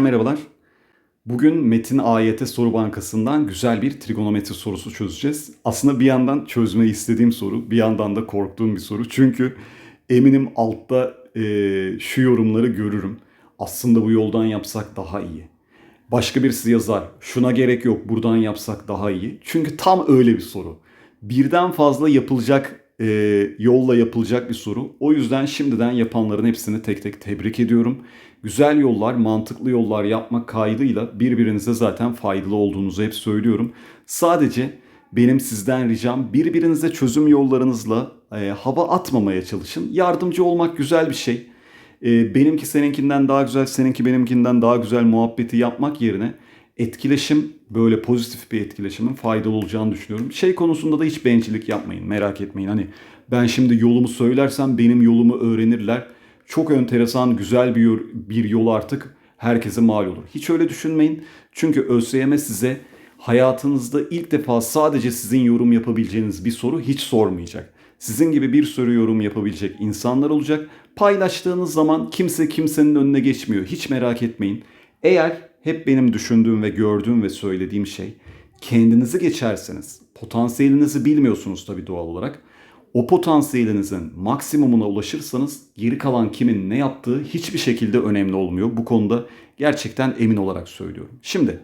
Merhabalar. Bugün Metin AYT Soru Bankası'ndan güzel bir trigonometri sorusu çözeceğiz. Aslında bir yandan çözmeyi istediğim soru, bir yandan da korktuğum bir soru. Çünkü eminim altta e, şu yorumları görürüm. Aslında bu yoldan yapsak daha iyi. Başka birisi yazar, şuna gerek yok, buradan yapsak daha iyi. Çünkü tam öyle bir soru. Birden fazla yapılacak e, yolla yapılacak bir soru. O yüzden şimdiden yapanların hepsini tek tek tebrik ediyorum. Güzel yollar, mantıklı yollar yapmak kaydıyla birbirinize zaten faydalı olduğunuzu hep söylüyorum. Sadece benim sizden ricam birbirinize çözüm yollarınızla e, hava atmamaya çalışın. Yardımcı olmak güzel bir şey. E, benimki seninkinden daha güzel, seninki benimkinden daha güzel muhabbeti yapmak yerine etkileşim böyle pozitif bir etkileşimin faydalı olacağını düşünüyorum. Şey konusunda da hiç bencillik yapmayın merak etmeyin. Hani ben şimdi yolumu söylersem benim yolumu öğrenirler. Çok enteresan güzel bir, bir yol artık herkese mal olur. Hiç öyle düşünmeyin. Çünkü ÖSYM size hayatınızda ilk defa sadece sizin yorum yapabileceğiniz bir soru hiç sormayacak. Sizin gibi bir sürü yorum yapabilecek insanlar olacak. Paylaştığınız zaman kimse kimsenin önüne geçmiyor. Hiç merak etmeyin. Eğer hep benim düşündüğüm ve gördüğüm ve söylediğim şey kendinizi geçerseniz, potansiyelinizi bilmiyorsunuz tabii doğal olarak. O potansiyelinizin maksimumuna ulaşırsanız geri kalan kimin ne yaptığı hiçbir şekilde önemli olmuyor. Bu konuda gerçekten emin olarak söylüyorum. Şimdi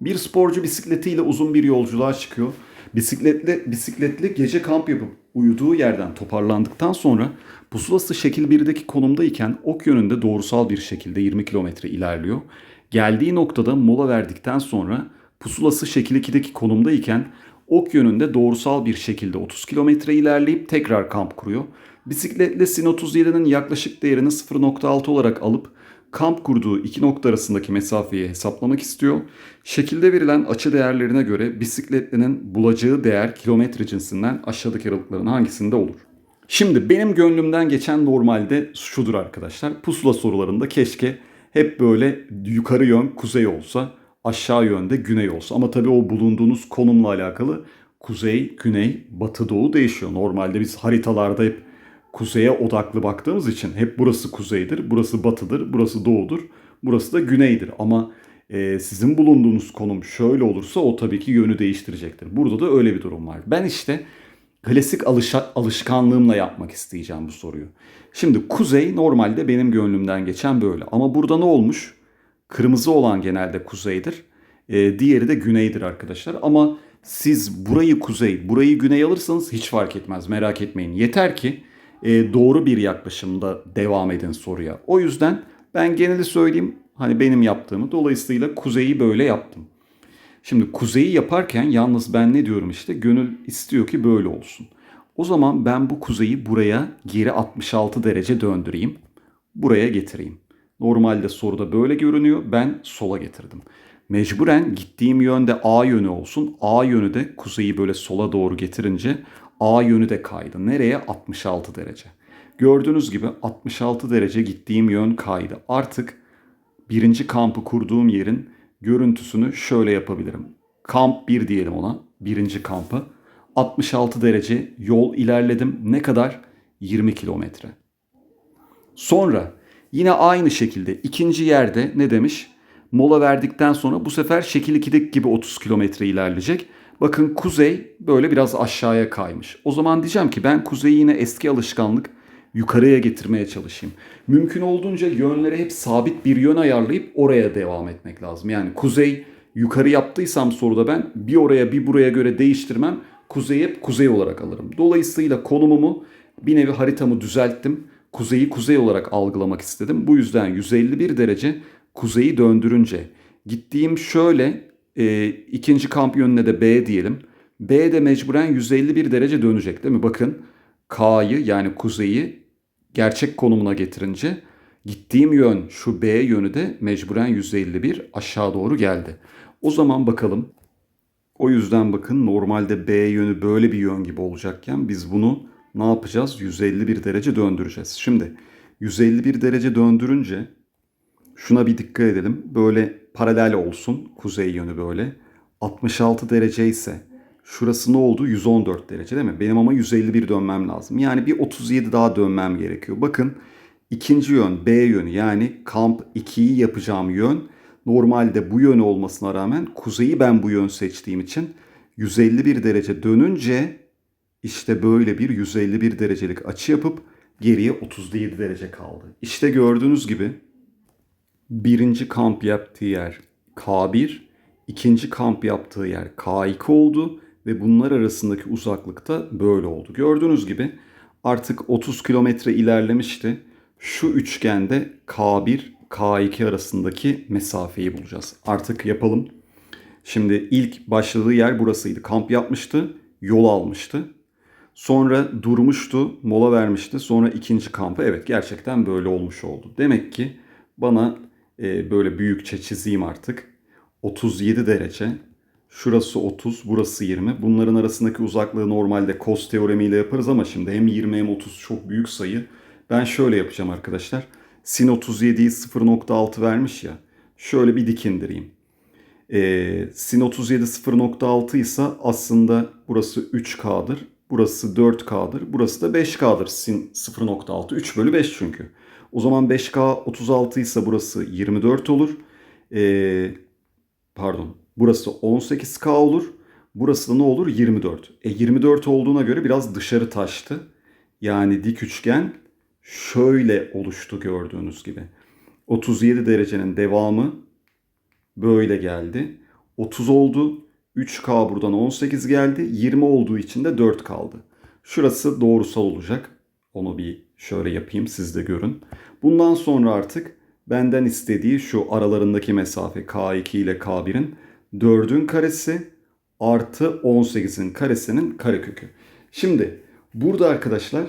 bir sporcu bisikletiyle uzun bir yolculuğa çıkıyor. Bisikletli, bisikletli gece kamp yapıp uyuduğu yerden toparlandıktan sonra pusulası şekil 1'deki konumdayken ok yönünde doğrusal bir şekilde 20 kilometre ilerliyor. Geldiği noktada mola verdikten sonra pusulası şekil 2'deki konumdayken ok yönünde doğrusal bir şekilde 30 kilometre ilerleyip tekrar kamp kuruyor. Bisikletle Sin 37'nin yaklaşık değerini 0.6 olarak alıp kamp kurduğu iki nokta arasındaki mesafeyi hesaplamak istiyor. Şekilde verilen açı değerlerine göre bisikletlinin bulacağı değer kilometre cinsinden aşağıdaki aralıkların hangisinde olur? Şimdi benim gönlümden geçen normalde şudur arkadaşlar. Pusula sorularında keşke hep böyle yukarı yön kuzey olsa, aşağı yönde güney olsa. Ama tabii o bulunduğunuz konumla alakalı kuzey, güney, batı, doğu değişiyor. Normalde biz haritalarda hep kuzeye odaklı baktığımız için hep burası kuzeydir, burası batıdır, burası doğudur, burası da güneydir. Ama e, sizin bulunduğunuz konum şöyle olursa o tabii ki yönü değiştirecektir. Burada da öyle bir durum var. Ben işte klasik alışa, alışkanlığımla yapmak isteyeceğim bu soruyu. Şimdi kuzey normalde benim gönlümden geçen böyle. Ama burada ne olmuş? Kırmızı olan genelde kuzeydir. E, diğeri de güneydir arkadaşlar. Ama siz burayı kuzey, burayı güney alırsanız hiç fark etmez. Merak etmeyin. Yeter ki e, doğru bir yaklaşımda devam edin soruya. O yüzden ben geneli söyleyeyim. Hani benim yaptığımı. Dolayısıyla kuzeyi böyle yaptım. Şimdi kuzeyi yaparken yalnız ben ne diyorum işte gönül istiyor ki böyle olsun. O zaman ben bu kuzeyi buraya geri 66 derece döndüreyim. Buraya getireyim. Normalde soruda böyle görünüyor. Ben sola getirdim. Mecburen gittiğim yönde A yönü olsun. A yönü de kuzeyi böyle sola doğru getirince A yönü de kaydı. Nereye? 66 derece. Gördüğünüz gibi 66 derece gittiğim yön kaydı. Artık birinci kampı kurduğum yerin görüntüsünü şöyle yapabilirim. Kamp 1 diyelim ona. Birinci kampı. 66 derece yol ilerledim. Ne kadar? 20 kilometre. Sonra yine aynı şekilde ikinci yerde ne demiş? Mola verdikten sonra bu sefer şekil 2'deki gibi 30 kilometre ilerleyecek. Bakın kuzey böyle biraz aşağıya kaymış. O zaman diyeceğim ki ben kuzeyi yine eski alışkanlık yukarıya getirmeye çalışayım. Mümkün olduğunca yönlere hep sabit bir yön ayarlayıp oraya devam etmek lazım. Yani kuzey yukarı yaptıysam soruda ben bir oraya bir buraya göre değiştirmem. Kuzeyi hep kuzey olarak alırım. Dolayısıyla konumumu bir nevi haritamı düzelttim. Kuzeyi kuzey olarak algılamak istedim. Bu yüzden 151 derece kuzeyi döndürünce gittiğim şöyle e, ikinci kamp yönüne de B diyelim. B de mecburen 151 derece dönecek değil mi? Bakın K'yı yani kuzeyi gerçek konumuna getirince gittiğim yön şu B yönü de mecburen 151 aşağı doğru geldi. O zaman bakalım. O yüzden bakın normalde B yönü böyle bir yön gibi olacakken biz bunu ne yapacağız? 151 derece döndüreceğiz. Şimdi 151 derece döndürünce şuna bir dikkat edelim. Böyle paralel olsun. Kuzey yönü böyle. 66 derece ise şurası ne oldu? 114 derece değil mi? Benim ama 151 dönmem lazım. Yani bir 37 daha dönmem gerekiyor. Bakın ikinci yön B yönü yani kamp 2'yi yapacağım yön normalde bu yönü olmasına rağmen kuzeyi ben bu yön seçtiğim için 151 derece dönünce işte böyle bir 151 derecelik açı yapıp geriye 37 derece kaldı. İşte gördüğünüz gibi birinci kamp yaptığı yer K1, ikinci kamp yaptığı yer K2 oldu ve bunlar arasındaki uzaklık da böyle oldu. Gördüğünüz gibi artık 30 kilometre ilerlemişti. Şu üçgende K1, K2 arasındaki mesafeyi bulacağız. Artık yapalım. Şimdi ilk başladığı yer burasıydı. Kamp yapmıştı, yol almıştı. Sonra durmuştu, mola vermişti. Sonra ikinci kampı. Evet gerçekten böyle olmuş oldu. Demek ki bana e, böyle büyükçe çizeyim artık. 37 derece. Şurası 30, burası 20. Bunların arasındaki uzaklığı normalde cos teoremiyle yaparız ama şimdi hem 20 hem 30 çok büyük sayı. Ben şöyle yapacağım arkadaşlar. Sin 37'yi 0.6 vermiş ya. Şöyle bir dik indireyim. Ee, sin 37 0.6 ise aslında burası 3K'dır. Burası 4K'dır. Burası da 5K'dır. Sin 0.6. 3 bölü 5 çünkü. O zaman 5K 36 ise burası 24 olur. Ee, pardon. Burası 18K olur. Burası da ne olur? 24. E 24 olduğuna göre biraz dışarı taştı. Yani dik üçgen şöyle oluştu gördüğünüz gibi. 37 derecenin devamı böyle geldi. 30 oldu. 3K buradan 18 geldi. 20 olduğu için de 4 kaldı. Şurası doğrusal olacak. Onu bir şöyle yapayım siz de görün. Bundan sonra artık benden istediği şu aralarındaki mesafe K2 ile K1'in 4'ün karesi artı 18'in karesinin karekökü. Şimdi burada arkadaşlar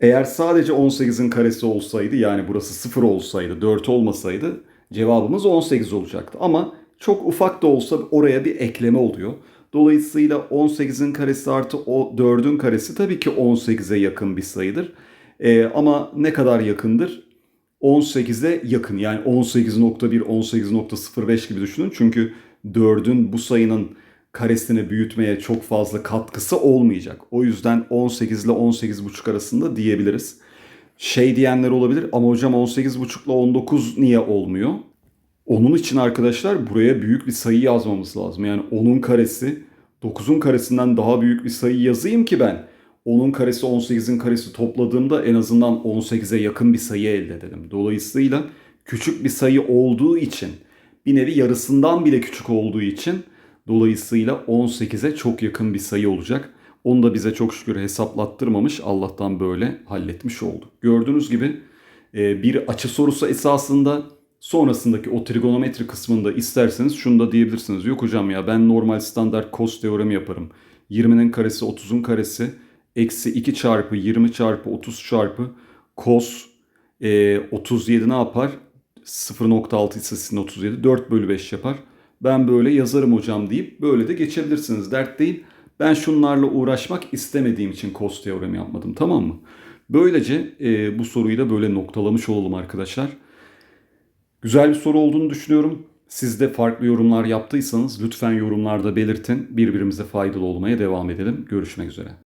eğer sadece 18'in karesi olsaydı yani burası 0 olsaydı 4 olmasaydı cevabımız 18 olacaktı. Ama çok ufak da olsa oraya bir ekleme oluyor. Dolayısıyla 18'in karesi artı o 4'ün karesi tabii ki 18'e yakın bir sayıdır. Ee, ama ne kadar yakındır? 18'e yakın yani 18.1, 18.05 gibi düşünün. Çünkü 4'ün bu sayının karesini büyütmeye çok fazla katkısı olmayacak. O yüzden 18 ile 18.5 arasında diyebiliriz. Şey diyenler olabilir ama hocam 18.5 ile 19 niye olmuyor? Onun için arkadaşlar buraya büyük bir sayı yazmamız lazım. Yani 10'un karesi 9'un karesinden daha büyük bir sayı yazayım ki ben 10'un karesi 18'in karesi topladığımda en azından 18'e yakın bir sayı elde edelim. Dolayısıyla küçük bir sayı olduğu için bir nevi yarısından bile küçük olduğu için dolayısıyla 18'e çok yakın bir sayı olacak. Onu da bize çok şükür hesaplattırmamış. Allah'tan böyle halletmiş olduk. Gördüğünüz gibi e, bir açı sorusu esasında sonrasındaki o trigonometri kısmında isterseniz şunu da diyebilirsiniz. Yok hocam ya ben normal standart cos teoremi yaparım. 20'nin karesi 30'un karesi eksi 2 çarpı 20 çarpı 30 çarpı cos e, 37 ne yapar? 0.6 ise sin 37 4 bölü 5 yapar. Ben böyle yazarım hocam deyip böyle de geçebilirsiniz. Dert değil. Ben şunlarla uğraşmak istemediğim için cos teoremi yapmadım tamam mı? Böylece e, bu soruyu da böyle noktalamış olalım arkadaşlar. Güzel bir soru olduğunu düşünüyorum. Siz de farklı yorumlar yaptıysanız lütfen yorumlarda belirtin. Birbirimize faydalı olmaya devam edelim. Görüşmek üzere.